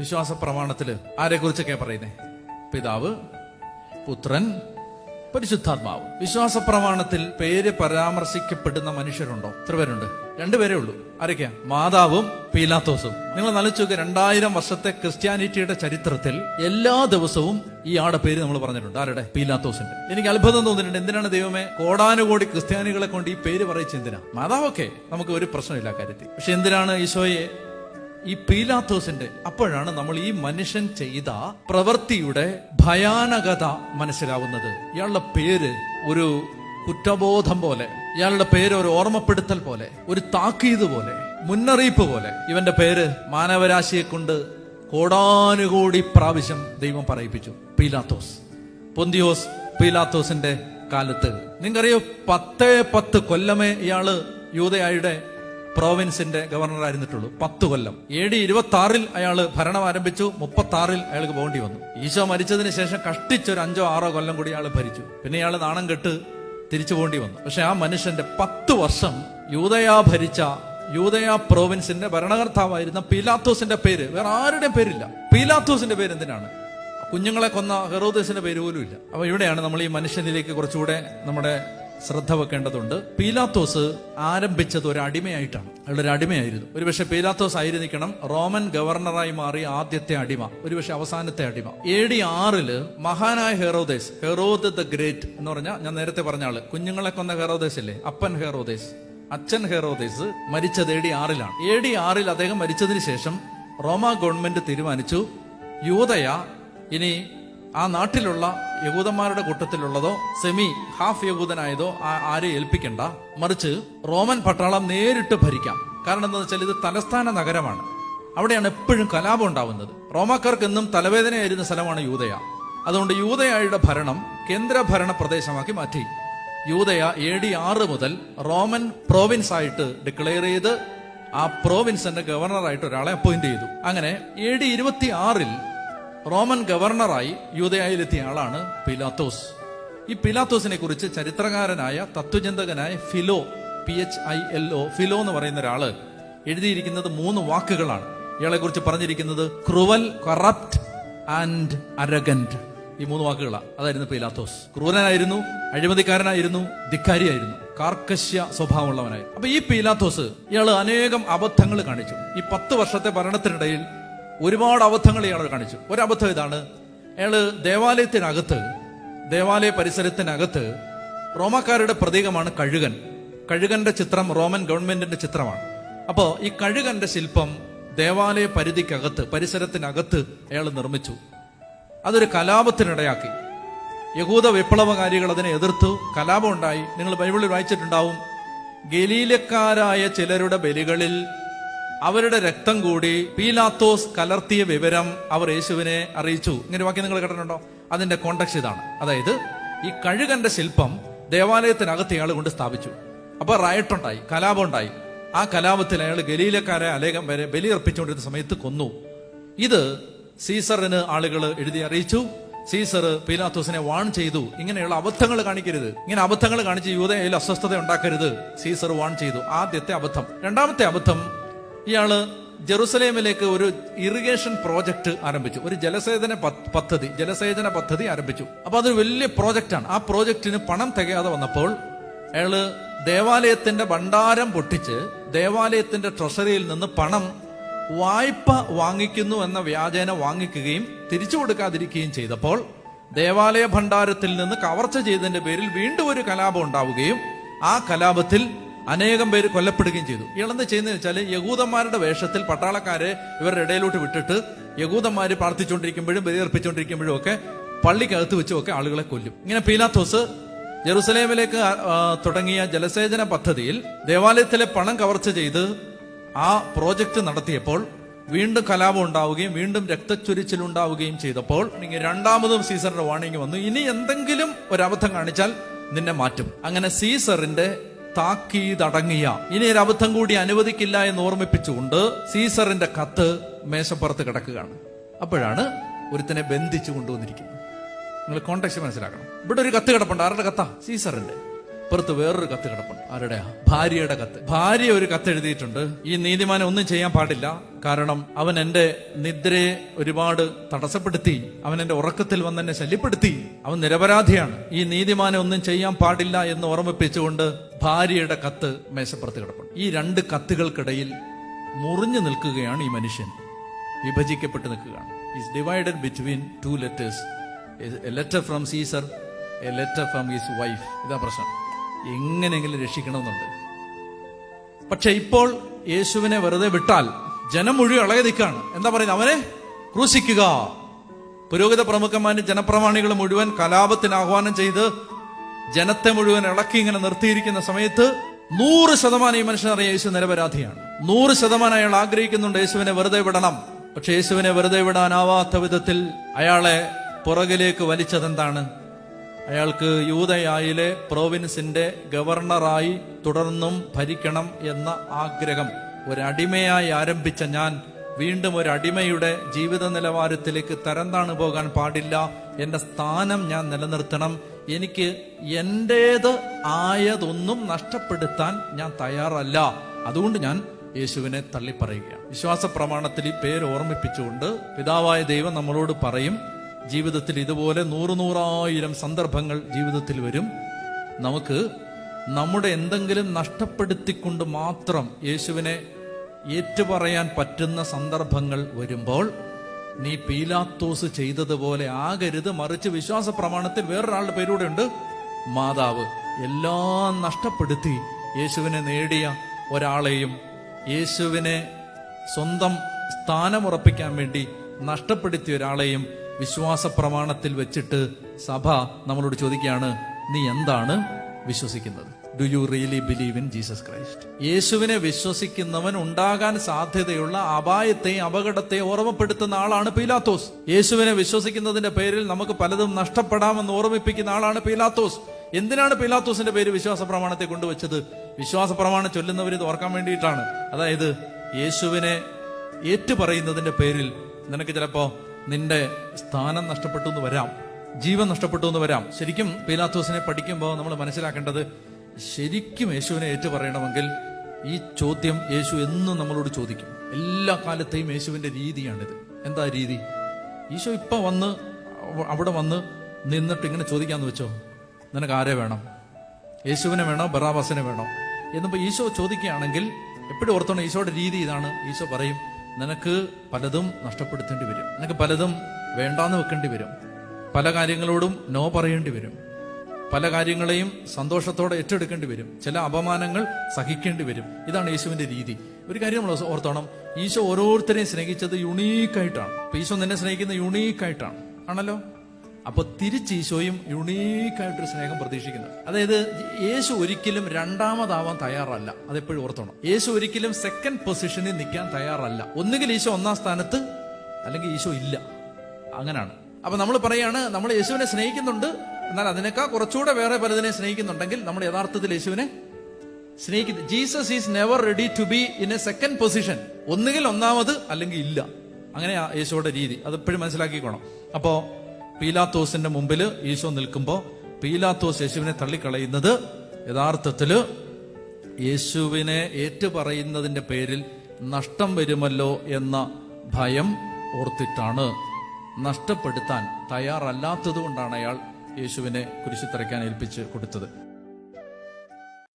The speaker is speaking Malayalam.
വിശ്വാസ പ്രമാണത്തിൽ ആരെ കുറിച്ചൊക്കെ പറയുന്നേ? പിതാവ് പുത്രൻ പരിശുദ്ധാത്മാവ്. വിശ്വാസ പ്രമാണത്തിൽ പേര് പരാമർശിക്കപ്പെടുന്ന മനുഷ്യരുണ്ടോ? എത്ര പേരുണ്ട്? രണ്ടുപേരേ ഉള്ളൂ. ആരൊക്കെയാ? മാതാവും പീലാത്തോസും. നിങ്ങൾ നനച്ചു രണ്ടായിരം വർഷത്തെ ക്രിസ്ത്യാനിറ്റിയുടെ ചരിത്രത്തിൽ എല്ലാ ദിവസവും ഈ ആടെ പേര് നമ്മൾ പറഞ്ഞിട്ടുണ്ട്. ആരുടെ? പീലാത്തോസിന്റെ. എനിക്ക് അത്ഭുതം തോന്നിയിട്ടുണ്ട് എന്തിനാണ് ദൈവമേ കോടാനുകോടി ക്രിസ്ത്യാനികളെ കൊണ്ട് ഈ പേര് പറയിച്ച് എന്തിനാ? മാതാവൊക്കെ. നമുക്ക് ഒരു പ്രശ്നമില്ല കാര്യത്തിൽ. പക്ഷെ എന്തിനാണ് ഈശോയെ ഈ പീലാത്തോസിന്റെ അപ്പോഴാണ് നമ്മൾ ഈ മനുഷ്യൻ ചെയ്ത പ്രവൃത്തിയുടെ ഭയാനകത മനസ്സിലാവുന്നത്. ഇയാളുടെ പേര് ഒരു കുറ്റബോധം പോലെ ഇയാളുടെ പേര് ഒരു ഓർമ്മപ്പെടുത്തൽ പോലെ ഒരു താക്കീത് പോലെ മുന്നറിയിപ്പ് പോലെ. ഇവന്റെ പേര് മാനവരാശിയെ കൊണ്ട് കോടാനുകോടി പ്രാവശ്യം ദൈവം പറയിപ്പിച്ചു. പീലാത്തോസ്. പൊന്തിയോസ് പീലാത്തോസിന്റെ കാലത്ത്. നിങ്ങൾക്കറിയോ പത്തേ പത്ത് കൊല്ലമേ ഇയാൾ യൂതയായുടെ പ്രോവിൻസിന്റെ ഗവർണർ ആയിരുന്നിട്ടുള്ളൂ. പത്ത് കൊല്ലം. എ ഡി ഇരുപത്തി ആറിൽ അയാൾ ഭരണം ആരംഭിച്ചു. മുപ്പത്തി ആറിൽ അയാൾക്ക് പോകേണ്ടി വന്നു. ഈശോ മരിച്ചതിന് ശേഷം കഷ്ടിച്ചൊരു അഞ്ചോ ആറോ കൊല്ലം കൂടി അയാൾ ഭരിച്ചു. പിന്നെ ഇയാൾ നാണം കെട്ട് തിരിച്ചു പോകേണ്ടി വന്നു. പക്ഷെ ആ മനുഷ്യന്റെ പത്ത് വർഷം യൂതയാ ഭരിച്ച യൂതയ പ്രോവിൻസിന്റെ ഭരണകർത്താവായിരുന്ന പീലാത്തോസിന്റെ പേര്. വേറെ ആരുടെയും പേരില്ല. പീലാത്തോസിന്റെ പേര് എന്തിനാണ്? കുഞ്ഞുങ്ങളെ കൊന്ന ഹെറോദേസിന്റെ പേര് പോലും ഇല്ല. അപ്പൊ ഇവിടെയാണ് നമ്മൾ ഈ മനുഷ്യനിലേക്ക് കുറച്ചുകൂടെ നമ്മുടെ ശ്രദ്ധ വെക്കേണ്ടതുണ്ട്. പീലാത്തോസ് ആരംഭിച്ചത് ഒരു അടിമയായിട്ടാണ്. അയാളുടെ ഒരു അടിമയായിരുന്നു. ഒരുപക്ഷെ പീലാത്തോസ് ആയിരിക്കണം റോമൻ ഗവർണറായി മാറി ആദ്യത്തെ അടിമ. ഒരുപക്ഷെ അവസാനത്തെ അടിമ. എ ഡി ആറിൽ മഹാനായ ഹെറോദേസ് ഹെറോദ് ദ ഗ്രേറ്റ് എന്ന് പറഞ്ഞാൽ ഞാൻ നേരത്തെ പറഞ്ഞ ആൾ കുഞ്ഞുങ്ങളെ കൊന്ന ഹെറോദേസ് അല്ലേ അപ്പൻ ഹെറോദേസ് അച്ഛൻ ഹെറോദേസ് മരിച്ചത് എ ഡി ആറിലാണ്. എ ഡി ആറിൽ അദ്ദേഹം മരിച്ചതിന് ശേഷം റോമ ഗവൺമെന്റ് തീരുമാനിച്ചു. യൂതയ ഇനി ആ നാട്ടിലുള്ള യഹൂദന്മാരുടെ കൂട്ടത്തിലുള്ളതോ സെമി ഹാഫ് യഹൂദനായതോ ആരെ ഏൽപ്പിക്കണ്ട. മറിച്ച് റോമൻ പട്ടാളം നേരിട്ട് ഭരിക്കാം. കാരണം എന്താണെന്ന് വെച്ചാൽ ഇത് തലസ്ഥാന നഗരമാണ്. അവിടെയാണ് എപ്പോഴും കലാപം ഉണ്ടാവുന്നത്. റോമാക്കാർക്ക് എന്നും തലവേദനയായിരുന്ന സ്ഥലമാണ് യൂതയ അതുകൊണ്ട് യൂതയായുടെ ഭരണം കേന്ദ്രഭരണ പ്രദേശമാക്കി മാറ്റി. യൂതയ എ ഡി ആറ് മുതൽ റോമൻ പ്രോവിൻസ് ആയിട്ട് ഡിക്ലെയർ ചെയ്ത് ആ പ്രോവിൻസിന്റെ ഗവർണറായിട്ട് ഒരാളെ അപ്പോയിന്റ് ചെയ്തു. അങ്ങനെ എ ഡി ഇരുപത്തി ആറിൽ റോമൻ ഗവർണറായി യൂതയായിലെത്തിയ ആളാണ് പിലാത്തോസ്. ഈ പിലാത്തോസിനെ കുറിച്ച് ചരിത്രകാരനായ തത്വചിന്തകനായ Philo P H I L O Philo എന്ന് പറയുന്ന ഒരാൾ എഴുതിയിരിക്കുന്നത് മൂന്ന് വാക്കുകളാണ്. ഇയാളെ കുറിച്ച് പറഞ്ഞിരിക്കുന്നത് ക്രുവൽ കറപ്റ്റ് ആൻഡ് അരഗന്റ് ഈ മൂന്ന് വാക്കുകളാണ് അതായിരുന്നു പിലാത്തോസ്. ക്രൂരനായിരുന്നു അഴിമതിക്കാരനായിരുന്നു ധിക്കാരിയായിരുന്നു. കാർക്കശ്യ സ്വഭാവമുള്ളവനായി അപ്പൊ ഈ പിലാത്തോസ് ഇയാൾ അനേകം അബദ്ധങ്ങൾ കാണിച്ചു. ഈ പത്ത് വർഷത്തെ ഭരണത്തിനിടയിൽ ഒരുപാട് അബദ്ധങ്ങൾ ഇയാൾ കാണിച്ചു. ഒരു അബദ്ധം ഇതാണ്. അയാൾ ദേവാലയത്തിനകത്ത് ദേവാലയ പരിസരത്തിനകത്ത് റോമാക്കാരുടെ പ്രതീകമാണ് കഴുകൻ. കഴുകന്റെ ചിത്രം റോമൻ ഗവൺമെന്റിന്റെ ചിത്രമാണ്. അപ്പോ ഈ കഴുകന്റെ ശില്പം ദേവാലയ പരിധിക്കകത്ത് പരിസരത്തിനകത്ത് അയാൾ നിർമ്മിച്ചു. അതൊരു കലാപത്തിനിടയാക്കി. യഹൂദ വിപ്ലവകാരികൾ അതിനെ എതിർത്തു. കലാപം ഉണ്ടായി. നിങ്ങൾ ബൈബിളിൽ വായിച്ചിട്ടുണ്ടാവും. ഗലീലക്കാരായ ചിലരുടെ ബലികളിൽ അവരുടെ രക്തം കൂടി പീലാത്തോസ് കലർത്തിയ വിവരം അവർ യേശുവിനെ അറിയിച്ചു. ഇങ്ങനെ വാക്യം നിങ്ങൾ കേട്ടിട്ടുണ്ടോ? അതിന്റെ കോണ്ടക്സ് ഇതാണ്. അതായത് ഈ കഴുകന്റെ ശില്പം ദേവാലയത്തിനകത്ത് ഇയാൾ കൊണ്ട് സ്ഥാപിച്ചു. അപ്പൊ റയട്ടുണ്ടായി കലാപം ഉണ്ടായി ആ കലാപത്തിൽ അയാൾ ഗലീലക്കാരെ അലേഖം വരെ ബലിയർപ്പിച്ചുകൊണ്ടിരുന്ന സമയത്ത് കൊന്നു. ഇത് സീസറിന് ആളുകൾ എഴുതി അറിയിച്ചു. സീസർ പീലാത്തോസിനെ വാൺ ചെയ്തു. ഇങ്ങനെയുള്ള അബദ്ധങ്ങൾ കാണിക്കരുത്. ഇങ്ങനെ അബദ്ധങ്ങൾ കാണിച്ച് യൂതയിൽ അസ്വസ്ഥത ഉണ്ടാക്കരുത് സീസർ വാൺ ചെയ്തു. ആദ്യത്തെ അബദ്ധം. രണ്ടാമത്തെ അബദ്ധം ഇയാൾ ജെറുസലേമിലേക്ക് ഒരു ഇറിഗേഷൻ പ്രോജക്റ്റ് ആരംഭിച്ചു. ഒരു ജലസേചന പദ്ധതി ജലസേചന പദ്ധതി ആരംഭിച്ചു. അപ്പൊ അതൊരു വലിയ പ്രോജക്റ്റാണ്. ആ പ്രോജക്റ്റിന് പണം തികയാതെ വന്നപ്പോൾ അയാൾ ദേവാലയത്തിന്റെ ഭണ്ഡാരം പൊട്ടിച്ച് ദേവാലയത്തിന്റെ ട്രഷറിയിൽ നിന്ന് പണം വായ്പ വാങ്ങിക്കുന്നു എന്ന വ്യാജേന വാങ്ങിക്കുകയും തിരിച്ചു കൊടുക്കാതിരിക്കുകയും ചെയ്തപ്പോൾ ദേവാലയ ഭണ്ഡാരത്തിൽ നിന്ന് കവർച്ച ചെയ്തതിന്റെ പേരിൽ വീണ്ടും ഒരു കലാപം ഉണ്ടാവുകയും ആ കലാപത്തിൽ അനേകം പേര് കൊല്ലപ്പെടുകയും ചെയ്തു. ഇളന്ന് ചെയ്യുന്നത് വെച്ചാൽ യഹൂദന്മാരുടെ വേഷത്തിൽ പട്ടാളക്കാരെ ഇവരുടെ ഇടയിലോട്ട് വിട്ടിട്ട് യഹൂദന്മാർ പ്രാർത്ഥിച്ചുകൊണ്ടിരിക്കുമ്പോഴും ബലിയർപ്പിച്ചുകൊണ്ടിരിക്കുമ്പോഴും ഒക്കെ പള്ളിക്കകത്ത് വെച്ചുമൊക്കെ ആളുകളെ കൊല്ലും. ഇങ്ങനെ പീലാത്തോസ് ജെറുസലേമിലേക്ക് തുടങ്ങിയ ജലസേചന പദ്ധതിയിൽ ദേവാലയത്തിലെ പണം കവർച്ച ചെയ്ത് ആ പ്രോജക്റ്റ് നടത്തിയപ്പോൾ വീണ്ടും കലാപം ഉണ്ടാവുകയും വീണ്ടും രക്തച്ചൊരിച്ചിലുണ്ടാവുകയും ചെയ്തപ്പോൾ നിങ്ങൾ രണ്ടാമതും സീസറിന്റെ വാണിംഗ് വന്നു. ഇനി എന്തെങ്കിലും ഒരു അബദ്ധം കാണിച്ചാൽ നിന്നെ മാറ്റും. അങ്ങനെ സീസറിന്റെ താക്കീതടങ്ങിയ. ഇനി ഒരു അബദ്ധം കൂടി അനുവദിക്കില്ല എന്ന് ഓർമ്മിപ്പിച്ചുകൊണ്ട് സീസറിന്റെ കത്ത് മേശപ്പുറത്ത് കിടക്കുകയാണ്. അപ്പോഴാണ് ഒരുത്തനെ ബന്ധിച്ചു കൊണ്ടുവന്നിരിക്കുന്നത്. നിങ്ങൾ കോണ്ടാക്ട് മനസ്സിലാക്കണം. ഇവിടെ ഒരു കത്ത് കിടപ്പുണ്ട്. ആരുടെ കത്താ? സീസറിന്റെ. പുറത്ത് വേറൊരു കത്ത് കിടപ്പുണ്ട്. ആരുടെയാ ഭാര്യയുടെ കത്ത്. ഭാര്യ ഒരു കത്ത് എഴുതിയിട്ടുണ്ട്. ഈ നീതിമാനെ ഒന്നും ചെയ്യാൻ പാടില്ല. കാരണം അവൻ എന്റെ നിദ്രയെ ഒരുപാട് തടസ്സപ്പെടുത്തി അവൻ എന്റെ ഉറക്കത്തിൽ വന്ന് എന്നെ ശല്യപ്പെടുത്തി. അവൻ നിരപരാധിയാണ്. ഈ നീതിമാനെ ഒന്നും ചെയ്യാൻ പാടില്ല എന്ന് ഓർമ്മിപ്പിച്ചുകൊണ്ട് ഭാര്യയുടെ കത്ത് മേശപ്പുറത്ത് കിടപ്പുണ്ട്. ഈ രണ്ട് കത്തുകൾക്കിടയിൽ മുറിഞ്ഞു നിൽക്കുകയാണ് ഈ മനുഷ്യൻ. വിഭജിക്കപ്പെട്ട് നിൽക്കുകയാണ്. Is divided between two letters a letter from Caesar a letter from his wife ഇതാ പ്രശ്നം. എങ്ങനെയെങ്കിലും രക്ഷിക്കണമെന്നുണ്ട്. പക്ഷെ ഇപ്പോൾ യേശുവിനെ വെറുതെ വിട്ടാൽ ജനം മുഴുവൻ ഇളകി നിൽക്കുകയാണ്. എന്താ പറയുന്നത് അവനെ? ക്രൂശിക്കുക. പുരോഹിത പ്രമുഖന്മാരും ജനപ്രമാണികൾ മുഴുവൻ കലാപത്തിന് ആഹ്വാനം ചെയ്ത് ജനത്തെ മുഴുവൻ ഇളക്കി ഇങ്ങനെ നിർത്തിയിരിക്കുന്ന സമയത്ത് നൂറ് ശതമാനം ഈ മനുഷ്യനറിയാം യേശു നിരപരാധിയാണ്. നൂറ് ശതമാനം അയാൾ ആഗ്രഹിക്കുന്നുണ്ട് യേശുവിനെ വെറുതെ വിടണം. പക്ഷെ യേശുവിനെ വെറുതെ വിടാനാവാത്ത വിധത്തിൽ അയാളെ പുറകിലേക്ക് വലിച്ചതെന്താണ്? അയാൾക്ക് യൂതയായിലെ പ്രോവിൻസിന്റെ ഗവർണറായി തുടർന്നും ഭരിക്കണം എന്ന ആഗ്രഹം. ഒരടിമയായി ആരംഭിച്ച ഞാൻ വീണ്ടും ഒരു അടിമയുടെ ജീവിത നിലവാരത്തിലേക്ക് തരംതാണു പോകാൻ പാടില്ല. എന്റെ സ്ഥാനം ഞാൻ നിലനിർത്തണം. എനിക്ക് എന്റേത് ആയതൊന്നും നഷ്ടപ്പെടുത്താൻ ഞാൻ തയ്യാറല്ല. അതുകൊണ്ട് ഞാൻ യേശുവിനെ തള്ളിപ്പറയുകയാണ്. വിശ്വാസ പ്രമാണത്തിൽ ഈ പേര് ഓർമ്മിപ്പിച്ചുകൊണ്ട് പിതാവായ ദൈവം നമ്മളോട് പറയും ജീവിതത്തിൽ ഇതുപോലെ നൂറ് നൂറായിരം സന്ദർഭങ്ങൾ ജീവിതത്തിൽ വരും. നമുക്ക് നമ്മുടെ എന്തെങ്കിലും നഷ്ടപ്പെടുത്തിക്കൊണ്ട് മാത്രം യേശുവിനെ ഏറ്റുപറയാൻ പറ്റുന്ന സന്ദർഭങ്ങൾ വരുമ്പോൾ നീ പീലാത്തോസ് ചെയ്തതുപോലെ ആകരുത്. മറിച്ച് വിശ്വാസ പ്രമാണത്തിൽ വേറൊരാളുടെ പേരൂടെ ഉണ്ട്. മാതാവ് എല്ലാം നഷ്ടപ്പെടുത്തി യേശുവിനെ നേടിയ ഒരാളെയും യേശുവിനെ സ്വന്തം സ്ഥാനമുറപ്പിക്കാൻ വേണ്ടി നഷ്ടപ്പെടുത്തിയ ഒരാളെയും വിശ്വാസ പ്രമാണത്തിൽ വെച്ചിട്ട് സഭ നമ്മളോട് ചോദിക്കുകയാണ് നീ എന്താണ് വിശ്വസിക്കുന്നത്? Do you really believe in Jesus Christ യേശുവിനെ വിശ്വസിക്കുന്നവൻ ഉണ്ടാകാൻ സാധ്യതയുള്ള അപായത്തെ അപകടത്തെ ഓർമ്മപ്പെടുത്തുന്ന ആളാണ് പീലാത്തോസ്. യേശുവിനെ വിശ്വസിക്കുന്നതിന്റെ പേരിൽ നമുക്ക് പലതും നഷ്ടപ്പെടാമെന്ന് ഓർമ്മിപ്പിക്കുന്ന ആളാണ് പീലാത്തോസ്. എന്തിനാണ് പീലാത്തോസിന്റെ പേര് വിശ്വാസ പ്രമാണത്തെ കൊണ്ടുവച്ചത്? വിശ്വാസ പ്രമാണം ചൊല്ലുന്നവർ ഇത് ഓർക്കാൻ വേണ്ടിയിട്ടാണ്. അതായത് യേശുവിനെ ഏറ്റുപറയുന്നതിന്റെ പേരിൽ നിനക്ക് ചിലപ്പോ നിന്റെ സ്ഥാനം നഷ്ടപ്പെട്ടു എന്ന് വരാം. ജീവൻ നഷ്ടപ്പെട്ടു എന്ന് വരാം. ശരിക്കും പീലാത്തോസിനെ പഠിക്കുമ്പോൾ നമ്മൾ മനസ്സിലാക്കേണ്ടത് ശരിക്കും യേശുവിനെ ഏറ്റു പറയണമെങ്കിൽ ഈ ചോദ്യം യേശു എന്നും നമ്മളോട് ചോദിക്കും. എല്ലാ കാലത്തെയും യേശുവിന്റെ രീതിയാണിത്. എന്താ രീതി? ഈശോ ഇപ്പൊ വന്ന് അവിടെ വന്ന് നിന്നിട്ട് ഇങ്ങനെ ചോദിക്കാന്ന് വെച്ചോ? നിനക്ക് ആരെ വേണം? യേശുവിനെ വേണോ? ബറാബാസിനെ വേണോ? എന്നിപ്പോ ഈശോ ചോദിക്കുകയാണെങ്കിൽ എപ്പോഴും ഓർത്തോണം ഈശോയുടെ രീതി ഇതാണ്. ഈശോ പറയും നിനക്ക് പലതും നഷ്ടപ്പെടുത്തേണ്ടി വരും. നിനക്ക് പലതും വേണ്ടാന്ന് വെക്കേണ്ടി വരും. പല കാര്യങ്ങളോടും നോ പറയേണ്ടി വരും. പല കാര്യങ്ങളെയും സന്തോഷത്തോടെ ഏറ്റെടുക്കേണ്ടി വരും. ചില അപമാനങ്ങൾ സഹിക്കേണ്ടി വരും. ഇതാണ് യേശുവിന്റെ രീതി. ഒരു കാര്യം നമ്മൾ ഓർത്തോണം. ഈശോ ഓരോരുത്തരെയും സ്നേഹിച്ചത് യുണീക്കായിട്ടാണ് ഇപ്പൊ ഈശോ നിന്നെ സ്നേഹിക്കുന്നത് യുണീക്കായിട്ടാണ് ആണല്ലോ? അപ്പൊ തിരിച്ച് ഈശോയും യുണീക്കായിട്ടൊരു സ്നേഹം പ്രതീക്ഷിക്കുന്നു. അതായത് യേശു ഒരിക്കലും രണ്ടാമതാവാൻ തയ്യാറല്ല. അതെപ്പോഴും ഓർത്തോണം. യേശു ഒരിക്കലും സെക്കൻഡ് പൊസിഷനിൽ നിൽക്കാൻ തയ്യാറല്ല. ഒന്നുകിൽ ഈശോ ഒന്നാം സ്ഥാനത്ത് അല്ലെങ്കിൽ ഈശോ ഇല്ല. അങ്ങനാണ്. അപ്പൊ നമ്മൾ പറയാണ് നമ്മൾ യേശുവിനെ സ്നേഹിക്കുന്നുണ്ട്. എന്നാൽ അതിനേക്കാൾ കുറച്ചുകൂടെ വേറെ പലതിനെ സ്നേഹിക്കുന്നുണ്ടെങ്കിൽ നമ്മൾ യഥാർത്ഥത്തിൽ യേശുവിനെ സ്നേഹിക്കുന്നു. Jesus is never ready to be in a second position ഒന്നുകിൽ ഒന്നാമത് അല്ലെങ്കിൽ ഇല്ല. അങ്ങനെയാ യേശുവിടെ രീതി. അത് എപ്പോഴും മനസ്സിലാക്കിക്കോണം. അപ്പോ പീലാത്തോസിന്റെ മുമ്പിൽ ഈശോ നിൽക്കുമ്പോൾ പീലാത്തോസ് യേശുവിനെ തള്ളിക്കളയുന്നത് യഥാർത്ഥത്തിൽ യേശുവിനെ ഏറ്റുപറയുന്നതിന്റെ പേരിൽ നഷ്ടം വരുമല്ലോ എന്ന ഭയം ഓർത്തിട്ടാണ് നഷ്ടപ്പെടുത്താൻ തയ്യാറല്ലാത്തതുകൊണ്ടാണ് അയാൾ യേശുവിനെ കുരിശിത്തറയ്ക്കാൻ ഏൽപ്പിച്ച് കൊടുത്തത്.